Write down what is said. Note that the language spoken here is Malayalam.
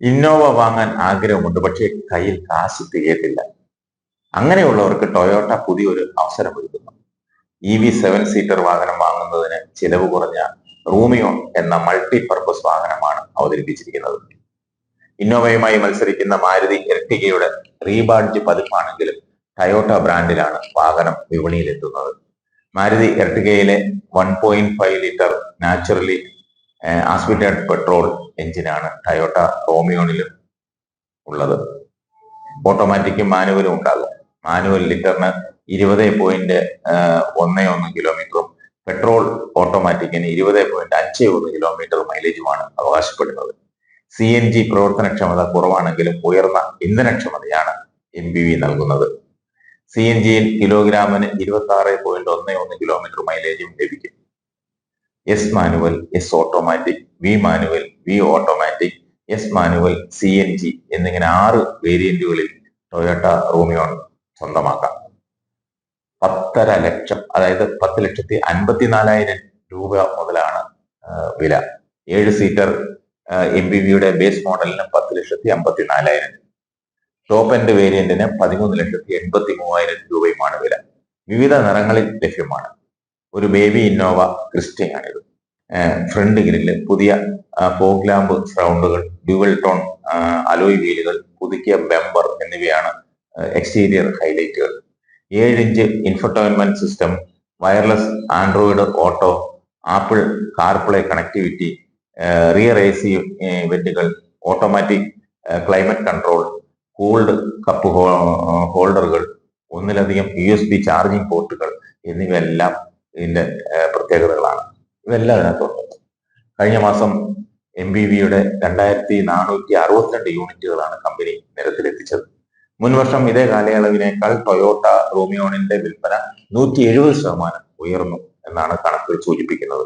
ഇന്നോവ വാങ്ങാൻ ആഗ്രഹമുണ്ട്. പക്ഷേ കയ്യിൽ കാശ് തികയത്തില്ല. അങ്ങനെയുള്ളവർക്ക് ടൊയോട്ട പുതിയൊരു അവസരം ഒരുക്കുന്നു. ഇ വി സെവൻ സീറ്റർ വാഹനം വാങ്ങുന്നതിന് ചിലവ് കുറഞ്ഞ റൂമിയോ എന്ന മൾട്ടി പർപ്പസ് വാഹനമാണ് അവതരിപ്പിച്ചിരിക്കുന്നത്. ഇന്നോവയുമായി മത്സരിക്കുന്ന മാരുതി എർട്ടികയുടെ റീബാഡ്ജ് പതിപ്പാണെങ്കിലും ടയോട്ട ബ്രാൻഡിലാണ് വാഹനം വിപണിയിലെത്തുന്നത്. Maruti എർട്ടിഗയിലെ one point five litre naturally aspirated petrol എഞ്ചിനാണ് ടയോട്ട റോമിയോണിലും ഉള്ളത്. ഓട്ടോമാറ്റിക്കും മാനുവലും ഉണ്ടാകും. മാനുവൽ ലിറ്ററിന് ഇരുപത് പോയിന്റ് ഒന്ന് ഒന്ന് കിലോമീറ്ററും പെട്രോൾ ഓട്ടോമാറ്റിക്കിന് ഇരുപത് പോയിന്റ് അഞ്ച് ഒന്ന് കിലോമീറ്റർ മൈലേജുമാണ് അവകാശപ്പെടുന്നത്. സി എൻ ജി പ്രവർത്തനക്ഷമത കുറവാണെങ്കിലും ഉയർന്ന ഇന്ധനക്ഷമതയാണ് എം ബി വി നൽകുന്നത്. സി എൻ ജിയിൽ കിലോഗ്രാമിന് ഇരുപത്തി ആറ് പോയിന്റ് ഒന്ന് ഒന്ന് കിലോമീറ്റർ മൈലേജും ലഭിക്കും. S manual S automatic V manual V automatic S manual C N G എന്നിങ്ങനെ ആറ് വേരിയന്റുകളിൽ ടൊയോട്ട റൂമിയോൺ സ്വന്തമാക്കാം. പത്തര ലക്ഷം അതായത് പത്ത് ലക്ഷത്തി അൻപത്തിനാലായിരം രൂപ മുതലാണ് വില. ഏഴ് സീറ്റർ എം ബി വിയുടെ ബേസ് മോഡലിന് പത്ത് ലക്ഷത്തി അമ്പത്തിനാലായിരം ടോപ്പ് എൻഡ് വേരിയന്റിന് പതിമൂന്ന് ലക്ഷത്തി എൺപത്തി മൂവായിരം രൂപയുമാണ് വില. വിവിധ നിറങ്ങളിൽ ലഭ്യമാണ്. ഒരു ബേബി ഇന്നോവ ക്രിസ്റ്റയാണിത് ഫ്രണ്ട് ഗ്രില്ല് പുതിയ ഫോഗ് ലാമ്പ് സറൗണ്ടുകൾ ഡ്യുവൽ ടോൺ അലോയ് വീലുകൾ പുതുക്കിയ ബെമ്പർ എന്നിവയാണ് എക്സ്റ്റീരിയർ ഹൈലൈറ്റുകൾ ഏഴ് inch infotainment system wireless Android Auto Apple CarPlay connectivity rear A C വെന്റുകൾ automatic climate control cooled cup ഹോൾഡറുകൾ ഒന്നിലധികം യു എസ് ബി ചാർജിംഗ് പോർട്ടുകൾ എന്നിവയെല്ലാം ഇതിന്റെ പ്രത്യേകതകളാണ്. ഇതെല്ലാം അതിനകത്തുണ്ട് കഴിഞ്ഞ മാസം എം ബി വിയുടെ രണ്ടായിരത്തി നാനൂറ്റി അറുപത്തിരണ്ട് യൂണിറ്റുകളാണ് കമ്പനി നിരത്തിലെത്തിച്ചത്. മുൻവർഷം ഇതേ കാലയളവിനേക്കാൾ ടൊയോട്ട റോമിയോണിന്റെ വിൽപ്പന നൂറ്റി എഴുപത് ശതമാനം ഉയർന്നു എന്നാണ് കണക്കുകൾ സൂചിപ്പിക്കുന്നത്.